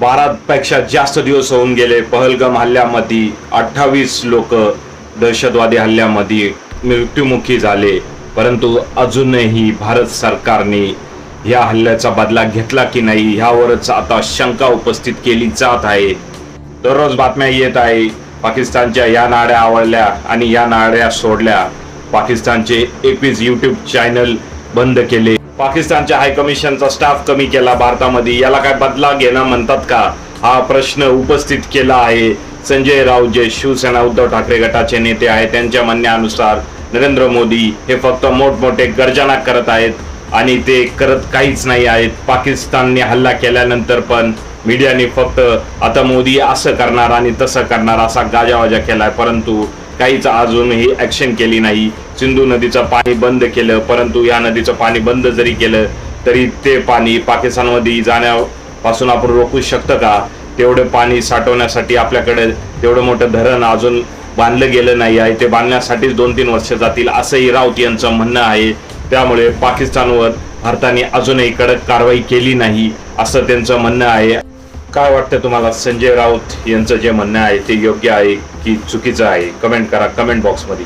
बारापेक्षा जास्त दिवस होऊन गेले. पहलगाम हल्ल्यामध्ये अठ्ठावीस लोक दहशतवादी हल्ल्यामध्ये मृत्युमुखी झाले. परंतु अजूनही भारत सरकारने या हल्ल्याचा बदला घेतला की नाही ह्यावरच आता शंका उपस्थित केली जात आहे. दररोज बातम्या येत आहे पाकिस्तानच्या या नाड्या आवडल्या आणि या नाड्या सोडल्या. पाकिस्तानचे एकवीस यूट्यूब चॅनल बंद केले. पाकिस्तानच्या हायकमिशनचा स्टाफ कमी केला भारतामध्ये. याला काय बदला घेणं म्हणतात का? हा प्रश्न उपस्थित केला आहे. संजय राऊत जे शिवसेना उद्धव ठाकरे गटाचे नेते आहेत त्यांच्या म्हणण्यानुसार नरेंद्र मोदी हे फक्त मोठमोठे गर्जना करत आहेत आणि ते करत काहीच नाही आहेत. पाकिस्तानने हल्ला केल्यानंतर पण मीडियाने फक्त आता मोदी असं करणार आणि तसं करणार असा गाजावाजा केला आहे परंतु काहीच अजूनही ॲक्शन केली नाही. सिंधू नदीचं पाणी बंद केलं परंतु या नदीचं पाणी बंद जरी केलं तरी ते पाणी पाकिस्तानमध्ये जाण्यापासून आपण रोखू शकतं का? तेवढं पाणी साठवण्यासाठी आपल्याकडे तेवढं मोठं धरण अजून बांधलं गेलं नाही आहे. ते बांधण्यासाठीच दोन तीन वर्ष जातील असंही राऊत यांचं म्हणणं आहे. त्यामुळे पाकिस्तानवर भारताने अजूनही कडक कारवाई केली नाही असं त्यांचं म्हणणं आहे. काय वाटतं तुम्हाला? संजय राऊत यांचं जे म्हणणं आहे ते योग्य आहे की चुकीचं आहे? कमेंट करा कमेंट बॉक्समध्ये